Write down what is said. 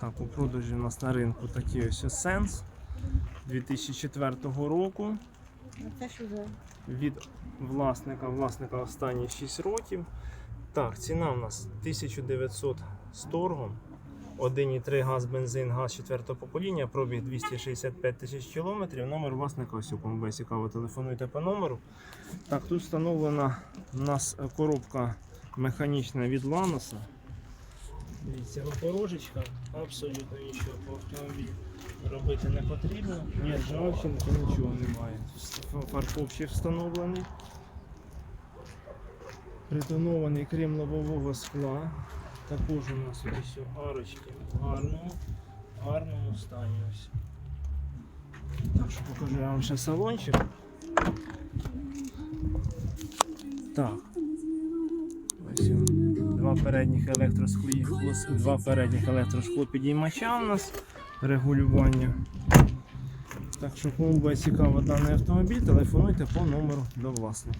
Так, у продажі у нас на ринку такий ось Sense 2004 року. Ну, Це що за Від власника, власника останні 6 років. Так, ціна у нас 1900 з торгом. 1,3 газ, бензин, газ 4 покоління, пробіг 265 тисяч кілометрів. Номер власника ось у кому буде цікаво, телефонуйте по номеру. Так, тут встановлена у нас коробка механічна від Ланоса. Дивіться, порожечка, абсолютно нічого по автомобілі робити не потрібно. Ні ржавчинки, нічого немає. Фаркоп ще встановлений. Притонований крем лобового скла. Також у нас ось арочки в гарному, гарному стані. Ось. Так що покажу я вам ще салончик. Так. Ось він. Два передніх електросклі, два передніх електросклопідіймача у нас регулювання. Так що кому буде цікаво даний автомобіль, телефонуйте по номеру до власника.